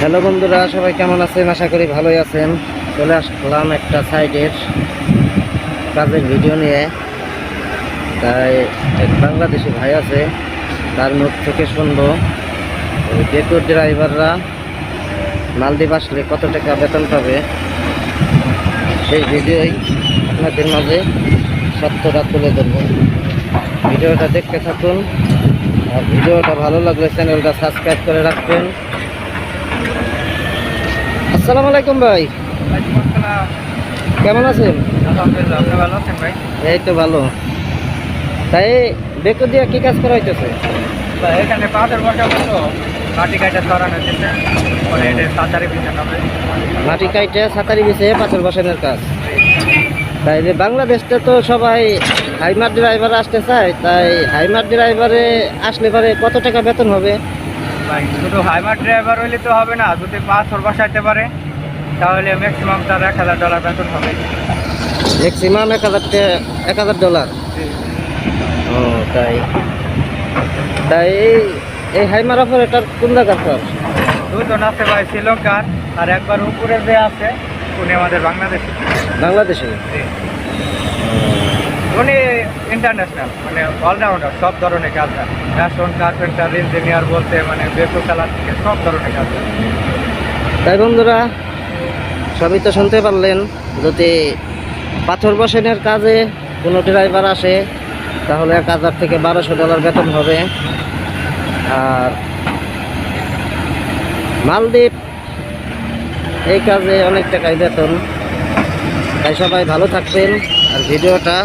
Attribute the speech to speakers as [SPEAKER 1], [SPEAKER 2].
[SPEAKER 1] Hello বন্ধুরা, সবাই কেমন আছেন? আশা করি ভালোই আছেন। চলে আসলাম একটা সাইডের কাজের ভিডিও নিয়ে। তাই এক বাংলাদেশি ভাই আছে, তার মুখ থেকে শুনব। ওই বেকুর ড্রাইভাররা মালদ্বীপ আসলে কত টাকা বেতন পাবে? সেই ভিডিওই আপনাদের মাঝে সত্যটা তুলে ধরবো। ভিডিওটা দেখতে থাকুন। আর ভিডিওটা ভালো লাগলে চ্যানেলটা সাবস্ক্রাইব করে রাখবেন। আসসালামু আলাইকুম ভাই। কেমন আছেন?
[SPEAKER 2] ভালো
[SPEAKER 1] এই তো ভালো। তাই বেকু দিয়া কি কাজ করা হইতেছে?
[SPEAKER 2] এখানে পাথর মাটি সরানো
[SPEAKER 1] কাইটে সাঁতারি বিছে পাথর বসানোর কাজ। তাই যে বাংলাদেশটা তো সবাই হাইমার ড্রাইভার আসতে চায় তাই হাইমার ড্রাইভারে আসলে পরে কত টাকা বেতন হবে?
[SPEAKER 2] শুধু হাইমার ড্রাইভার হইলে তো হবে না যদি পাঁচ পাথর বসাইতে পারে তাহলে ম্যাক্সিমাম তার এক হাজার ডলার বেতন হবে।
[SPEAKER 1] ম্যাক্সিমাম এক হাজার এক হাজার ডলার ও তাই। তাই এই এই হাইমার অপারেটার কোন জায়গার স্যার
[SPEAKER 2] দুজন আছে ভাই শ্রীলঙ্কার আর একবার উপরে যে আছে উনি আমাদের বাংলাদেশে।
[SPEAKER 1] বাংলাদেশে?
[SPEAKER 2] উনি ইন্টারন্যাশনাল মানে অলরাউন্ডার সব ধরনের কাজ জানে রেশন কার্পেন্টার ইঞ্জিনিয়ার বলতে মানে বেকু খেলার থেকে সব ধরনের কাজ জানে
[SPEAKER 1] তাই বন্ধুরা, সবই তো শুনতে পারলেন, যদি পাথর বসানোর কাজে কোনো ড্রাইভার আসে, তাহলে এক হাজার থেকে বারোশো ডলার বেতন হবে। আর মালদ্বীপ, এই কাজে অনেক টাকাই বেতন। তাই সবাই ভালো থাকবেন, আর ভিডিওটা